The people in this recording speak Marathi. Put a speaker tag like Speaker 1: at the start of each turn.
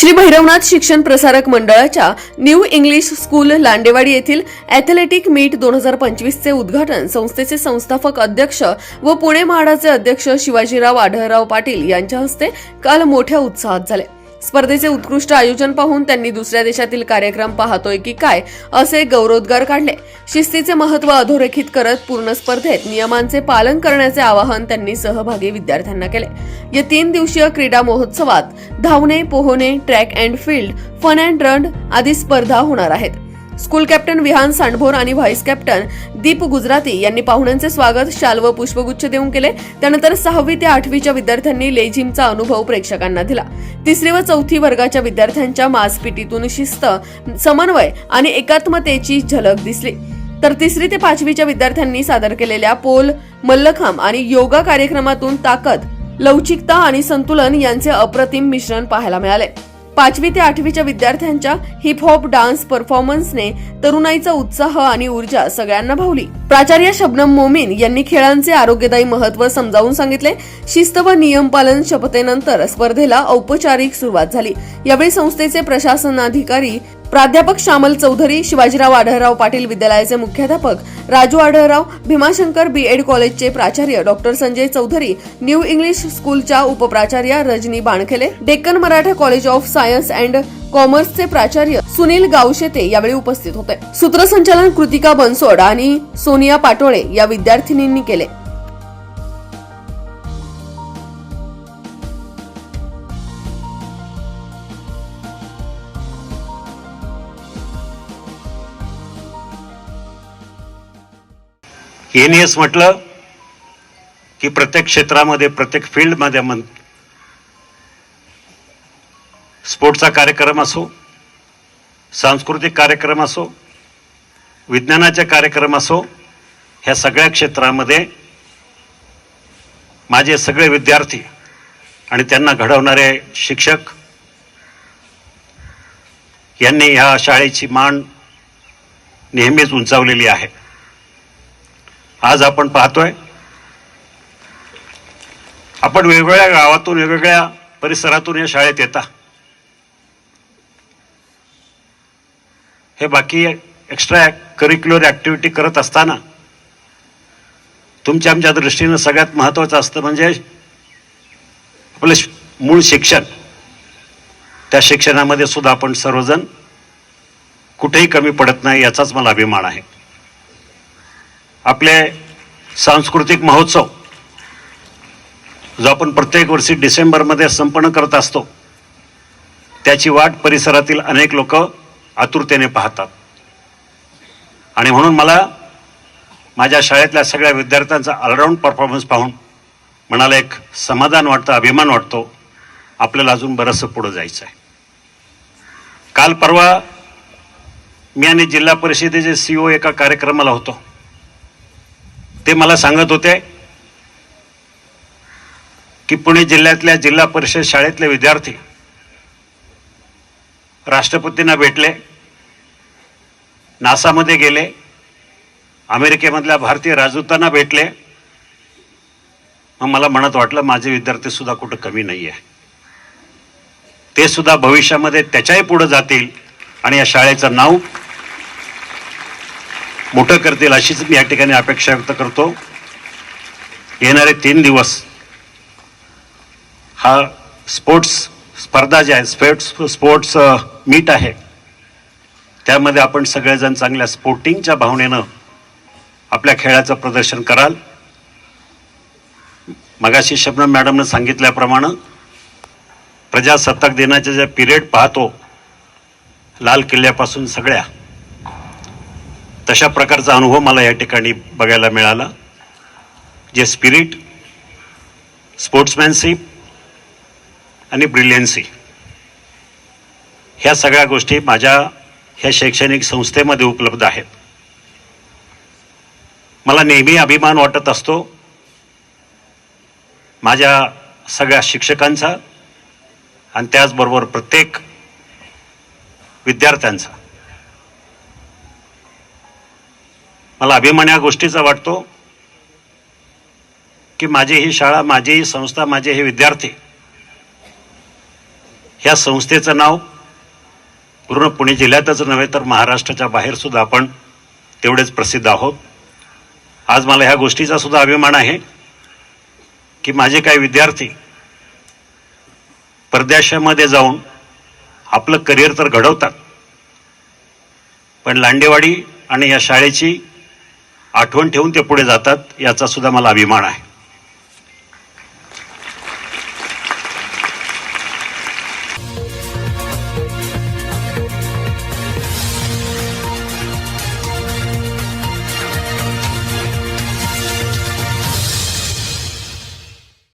Speaker 1: श्री भैरवनाथ शिक्षण प्रसारक मंडळाच्या न्यू इंग्लिश स्कूल लांडेवाडी येथील ॲथलेटिक मीट दोन हजार पंचवीसचे उद्घाटन संस्थेचे संस्थापक अध्यक्ष व पुणे म्हाडाचे अध्यक्ष शिवाजीराव आढळराव पाटील यांच्या हस्ते काल मोठ्या उत्साहात झाले. स्पर्धेचे उत्कृष्ट आयोजन पाहून त्यांनी दुसऱ्या देशातील कार्यक्रम पाहतोय की काय असे गौरवोद्गार काढले. शिस्तीचे महत्त्व अधोरेखित करत पूर्ण स्पर्धेत नियमांचे पालन करण्याचे आवाहन त्यांनी सहभागी विद्यार्थ्यांना केले. या तीन दिवसीय क्रीडा महोत्सवात धावणे पोहणे track and field fun and run आदी स्पर्धा होणार आहेत. स्कूल कॅप्टन विहान सांडभोर आणि व्हाईस कॅप्टन दीप गुजराती यांनी पाहुण्यांचे स्वागत शाल व पुष्पगुच्छ देऊन केले. त्यानंतर सहावी ते आठवीच्या विद्यार्थ्यांनी लेझिमचा अनुभव प्रेक्षकांना दिला. तिसरी व चौथी वर्गाच्या विद्यार्थ्यांच्या मासपिटीतून शिस्त समन्वय आणि एकात्मतेची झलक दिसली. तर तिसरी ते पाचवीच्या विद्यार्थ्यांनी सादर केलेल्या पोल मल्लखांब आणि योगा कार्यक्रमातून ताकद लवचिकता आणि संतुलन यांचे अप्रतिम मिश्रण पाहायला मिळाले. पाचवी ते आठवीच्या विद्यार्थ्यांच्या हिप हॉप डान्स परफॉर्मन्सने तरुणाईचा उत्साह आणि ऊर्जा सगळ्यांना भावली. प्राचार्य शबनम मोमीन यांनी खेळांचे आरोग्यदायी महत्त्व समजावून सांगितले. शिस्त व नियम पालन शपथेनंतर स्पर्धेला औपचारिक सुरुवात झाली. यावेळी संस्थेचे प्रशासनाधिकारी प्राध्यापक श्यामल चौधरी शिवाजीराव आढळराव पाटील विद्यालयाचे मुख्याध्यापक राजू आढळराव भीमाशंकर बी एड कॉलेजचे प्राचार्य doctor Sanjay Chaudhari new English स्कूलच्या उपप्राचार्य Rajani Bankhele Deccan Maratha college of science and कॉमर्सचे प्राचार्य सुनील गावशेते यावेळी उपस्थित होते. सूत्रसंचालन कृतिका बनसोड आणि सोनिया पाटोळे या विद्यार्थिनींनी केले.
Speaker 2: एनएस म्हटलं की प्रत्येक क्षेत्रामध्ये प्रत्येक फील्डमध्ये स्पोर्टचा कार्यक्रम असो सांस्कृतिक कार्यक्रम असो विज्ञानाचे कार्यक्रम असो ह्या सगळ्या क्षेत्रामध्ये माझे सगळे विद्यार्थी आणि त्यांना घडवणारे शिक्षक यांनी ह्या शाळेची मान नेहमीच उंचावलेली आहे. आज आपण पाहतोय आपण वेगवेगळ्या गावातून वेगवेगळ्या परिसरातून या शाळेत येता. हे बाकी एक्स्ट्रा करिक्युलर ॲक्टिव्हिटी करत असताना तुमच्या आमच्या दृष्टीनं सगळ्यात महत्त्वाचं असतं म्हणजे आपलं श- मूळ शिक्षण. त्या शिक्षणामध्ये सुद्धा आपण सर्वजण कुठेही कमी पडत नाही याचाच मला अभिमान आहे. आपले सांस्कृतिक महोत्सव जो आपण प्रत्येक वर्षी डिसेंबरमध्ये संपन्न करत असतो त्याची वाट परिसरातील अनेक लोक आतुरतेने पाहतात. आणि म्हणून मला माझ्या शाळेतल्या सगळ्या विद्यार्थ्यांचा ऑलराऊंड परफॉर्मन्स पाहून मनाला एक समाधान वाटतं अभिमान वाटतो. आपल्याला अजून बरंचसं पुढं जायचं आहे. काल परवा मी आणि जिल्हा परिषदेचे सी ओ एका कार्यक्रमाला होतो. ते मला सांगत होते की पुणे जिल्ह्यातल्या जिल्हा परिषद शाळेतले विद्यार्थी राष्ट्रपतींना भेटले नासामध्ये गेले अमेरिकेमधल्या भारतीय राजदूतांना भेटले. मग मला म्हणत वाटलं माझे विद्यार्थी सुद्धा कुठं कमी नाही आहे. ते सुद्धा भविष्यामध्ये त्याच्याही पुढं जातील आणि या शाळेचं नाव मोठं करतील अशीच मी या ठिकाणी अपेक्षा व्यक्त करतो. येणारे तीन दिवस हा स्पोर्ट्स स्पर्धा ज्या आहेत स्पोर्ट्स स्पोर्ट्स मीट आहे. त्यामध्ये आपण सगळेजण चांगल्या स्पोर्टिंगच्या भावनेनं आपल्या खेळाचं प्रदर्शन कराल. मगाशी शबनम मॅडमनं सांगितल्याप्रमाणे प्रजासत्ताक दिनाच्या ज्या पिरियड पाहतो लाल किल्ल्यापासून सगळ्या तशा प्रकारचा अनुभव मला या ठिकाणी बघायला मिळाला. जे स्पिरिट स्पोर्ट्समॅनशिप आणि ब्रिलियन्सी. ह्या सगळ्या गोष्टी माझ्या ह्या शैक्षणिक संस्थेमध्ये उपलब्ध आहेत. मला नेहमी अभिमान वाटत असतो. माझ्या सगळ्या शिक्षकांचा आणि त्याचबरोबर प्रत्येक विद्यार्थ्यांचा. मला अभिमान या गोष्टीचा वाटतो की माझी ही शाळा माझी ही संस्था माझे हे विद्यार्थी ह्या संस्थेचं नाव पूर्ण पुणे जिल्ह्यातच नव्हे तर महाराष्ट्राच्या बाहेरसुद्धा आपण तेवढेच प्रसिद्ध आहोत. आज मला ह्या गोष्टीचा सुद्धा अभिमान आहे की माझे काही विद्यार्थी परदेशामध्ये जाऊन आपलं करिअर तर घडवतात पण लांडेवाडी आणि या शाळेची आठवण ठेवून ते पुढे जातात याचा सुद्धा मला अभिमान आहे.